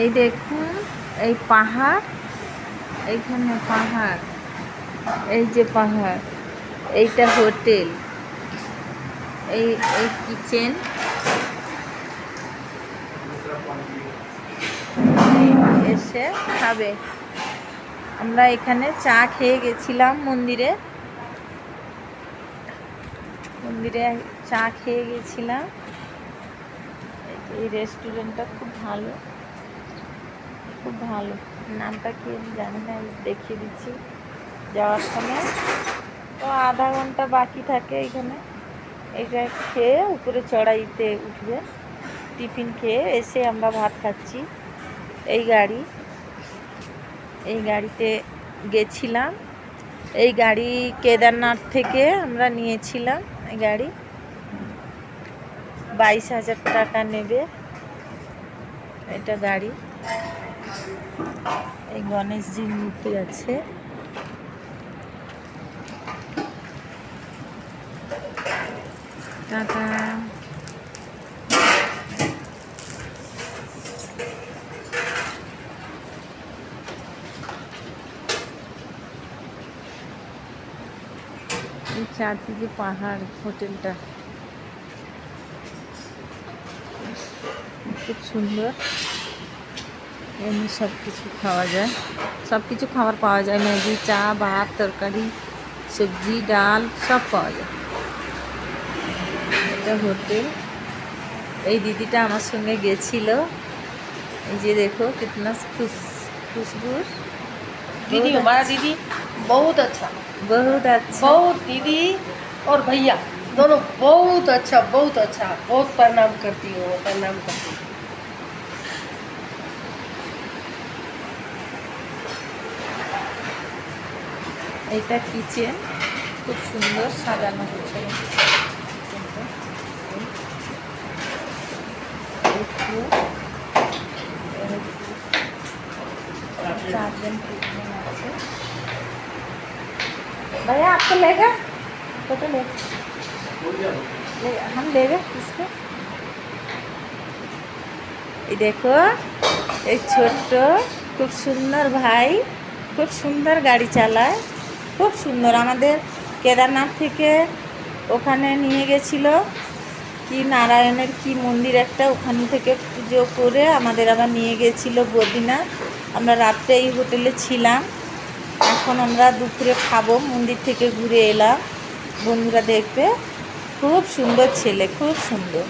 এই দেখুন, এই পাহাড়, এইখানে পাহাড়, এই যে পাহাড়, এইটা হোটেল, এই এই কিচেন। এসে খাবে। আমরা এখানে চা খেয়ে গেছিলাম মন্দিরে। মন্দিরে চা খেয়ে গেছিলাম। এই রেস্টুরেন্টটা খুব ভালো। খুব ভালো। নামটা কি আমি জানি না দেখিয়ে দিচ্ছি। যাওয়ার সময়। তো আধা ঘণ্টা বাকি থাকে এখানে। এটা খেয়ে উপরে চড়াইতে উঠবে। টিফিন খেয়ে এসে আমরা ভাত খাচ্ছি। এই গাড়ি। এই গাড়িতে গেছিলাম। এই গাড়ি কেদারনাথ থেকে আমরা নিয়েছিলাম এই গাড়ি। বাইশ হাজার টাকা নেবে। এটা গাড়ি। এই গণেশজির মূর্তি আছে। টাটা। চারদিকে পাহাড় হোটেলটা। খুব সুন্দর। এমনি সব কিছু খাওয়া যায় সব কিছু খাবার পাওয়া যায় ম্যাগি চা ভাত তরকারি সবজি ডাল সব পাওয়া যায় এটা হোটেল এই দিদিটা আমার সঙ্গে গেছিল এই যে দেখো কিতনা খুশ খুশবু दीदी हमारा दीदी बहुत अच्छा বহুত আচ্ছা बहुत दीदी और भैया दोनों बहुत अच्छा बहुत अच्छा बहुत प्रणाम करती हूँ प्रणाम करती हूँ এটা কিচেন খুব সুন্দর সাজানো হয়েছে चार्जन भैया आपको लेगा फोटो ले ले हम लेगा इसको এই দেখো এই ছোট্ট খুব সুন্দর ভাই খুব সুন্দর গাড়ি চালায় খুব সুন্দর। আমাদের কেদারনাথ থেকে ওখানে নিয়ে গেছিল। কি নারায়ণের কি মন্দির একটা, ওখান থেকে পুজো করে আমাদের আবার নিয়ে গেছিল বদ্রীনাথ। আমরা রাত্রে এই হোটেলে ছিলাম। এখন আমরা দুপুরে খাব, মন্দির থেকে ঘুরে এলাম। বন্ধুরা দেখবে, খুব সুন্দর ছেলে, খুব সুন্দর।